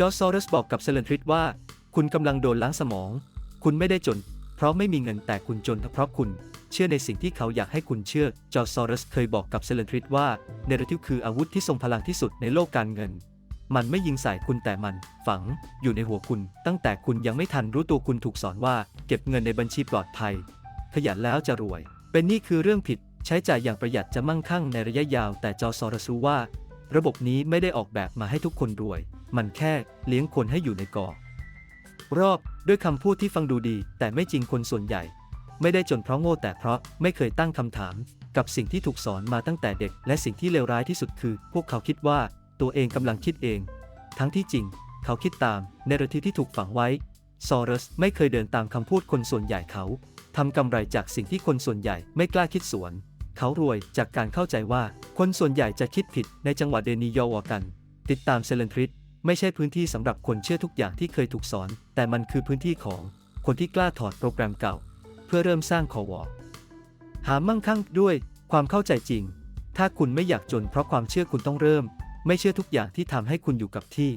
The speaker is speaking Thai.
จอร์ซอรัสบอกกับเซเลนทริดว่า คุณกำลังโดนล้างสมอง คุณไม่ได้จน เพราะไม่มีเงินแต่คุณจนเพราะคุณ เชื่อในสิ่งที่เขาอยากให้คุณเชื่อ จอร์ซอรัสเคยบอกกับเซเลนทริดว่าเนรทิวคืออาวุธที่ทรงพลังที่สุดในโลกการเงิน มันไม่ยิงใส่คุณแต่มัน ฝัง อยู่ในหัวคุณ ตั้งแต่คุณยังไม่ทันรู้ตัวคุณถูกสอนว่า เก็บเงินในบัญชีปลอดภัย ขยันแล้วจะรวย เป็นนี่คือเรื่องผิด ใช้จ่ายอย่างประหยัดจะมั่งคั่งในระยะยาว แต่จอร์ซอรัสรู้ว่า ระบบนี้ไม่ได้ออกแบบมาให้ทุกคนรวย มันแค่เลี้ยงคนให้อยู่ในกรอบรอบด้วยคำพูดที่ฟังดูดี แต่ไม่จริงคนส่วนใหญ่ ไม่ได้จนเพราะโง่แต่เพราะไม่เคยตั้งคำถาม กับสิ่งที่ถูกสอนมาตั้งแต่เด็ก และสิ่งที่เลวร้ายที่สุดคือ พวกเขาคิดว่าตัวเองกำลังคิดเอง ทั้งที่จริง เขาคิดตามในรทีที่ถูกฝังไว้ซอรัสไม่เคยเดินตามคำพูดคนส่วนใหญ่เขาทำกำไรจากสิ่งที่คนส่วนใหญ่ไม่กล้าคิดสวน เขารวยจากการเข้าใจว่าคนส่วนใหญ่จะคิดผิดในจังหวัดเดนิยอวกัน ติดตามเซเลนทริด ไม่ใช่พื้นที่สำหรับคนเชื่อทุกอย่างที่เคยถูกสอน แต่มันคือพื้นที่ของคนที่กล้าถอดโปรแกรมเก่า เพื่อเริ่มสร้างคอวอหามั่งคั่งด้วยความเข้าใจจริง ถ้าคุณไม่อยากจนเพราะความเชื่อคุณต้องเริ่ม ไม่เชื่อทุกอย่างที่ทำให้คุณอยู่กับที่